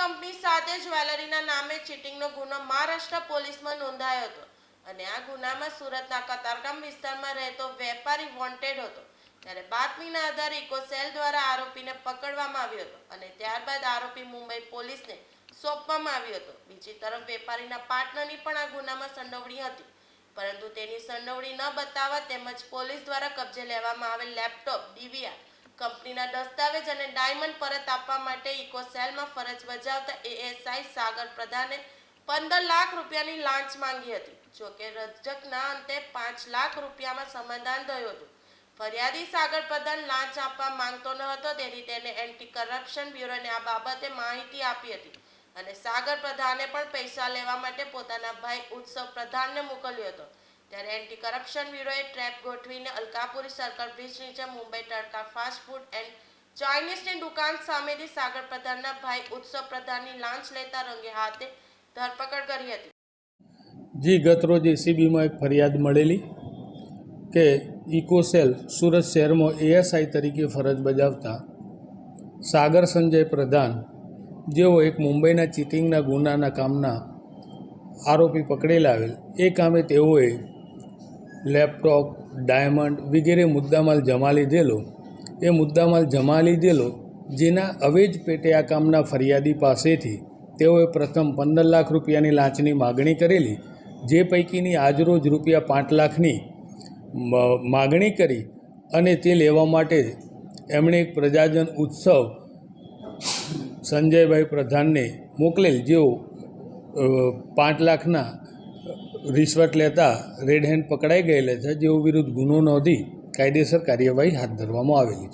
Company સાથે જ્વેલરીના નામે ચીટિંગનો ગુનો મહારાષ્ટ્ર પોલીસમાં નોંધાયો હતો. અને આ ગુનામાં સુરતના કતારગામ વિસ્તારમાં રહેતો વેપારી વોન્ટેડ હતો. ત્યારે બાતમીના આધારે ઇકોસેલ દ્વારા આરોપીને પકડવામાં આવ્યો હતો અને ત્યારબાદ આરોપી મુંબઈ પોલીસને સોંપવામાં આવ્યો હતો. બીજી તરફ વેપારીના પાર્ટનરની પણ આ ગુનામાં સંડોવણી હતી. પરંતુ તેની સંડોવણી ન બતાવવા તેમજ પોલીસ દ્વારા કબજે લેવામાં આવેલ લેપટોપ, ડીવીઆર કંપનીના દસ્તાવેજ અને ડાયમંડ પરત આપવા માટે ઇકોસેલમાં ફરજ બજાવતા એએસઆઈ સાગર પ્રધાને પંદર લાખ રૂપિયાની લાંચ માંગી હતી. જોકે રજકના અંતે પાંચ લાખ રૂપિયામાં સમાધાન થયું હતું. ફરિયાદી સાગર પ્રધાન લાંચ આપવા માંગતો ન હતો, તેથી તેને એન્ટી કરપ્શન બ્યુરોને આ બાબતે માહિતી આપી હતી અને સાગર પ્રધાને પણ પૈસા લેવા માટે પોતાના ભાઈ ઉત્સવ પ્રધાનને મોકલ્યો હતો. ત્યારે એન્ટી કરપ્શન બ્યુરોએ ટ્રેપ ગોઠવીને અલકાપુરી સર્કલ બ્રિજ નીચે મુંબઈ તડકા ફાસ્ટ ફૂડ એન્ડ ચાઇનીઝની દુકાન સામેથી સાગર પ્રધાનના ભાઈ ઉત્સવ પ્રધાનની લાંચ લેતા રંગે હાથે ધરપકડ કરી હતી. જી ગતરોજ એસીબીમાં એક ફરિયાદ મળેલી કે ઇકોસેલ સુરત શહેરમાં એએસઆઈ તરીકે ફરજ બજાવતા સાગર સંજય પ્રધાન, જેઓ એક મુંબઈના ચીટિંગના ગુનાના કામના આરોપી પકડેલા આવેલ, એ કામે તેઓએ લેપટોપ, ડાયમંડ વગેરે મુદ્દામાલ જમા લીધેલો. એ મુદ્દામાલ જમા લીધેલો જેના અવેજ પેટે આ કામના ફરિયાદી પાસેથી તેઓએ પ્રથમ પંદર લાખ રૂપિયાની લાંચની માગણી કરેલી, જે પૈકીની આજરોજ રૂપિયા પાંચ લાખની માગણી કરી અને તે લેવા માટે એમણે એક પ્રજાજન ઉત્સવ સંજયભાઈ પ્રધાનને મોકલેલ, જેઓ પાંચ લાખના રિશ્વત લેતા રેડ હેન્ડ પકડાઈ ગયેલા છે, જેઓ વિરુદ્ધ ગુનો નોંધી કાયદેસર કાર્યવાહી હાથ ધરવામાં આવેલી છે.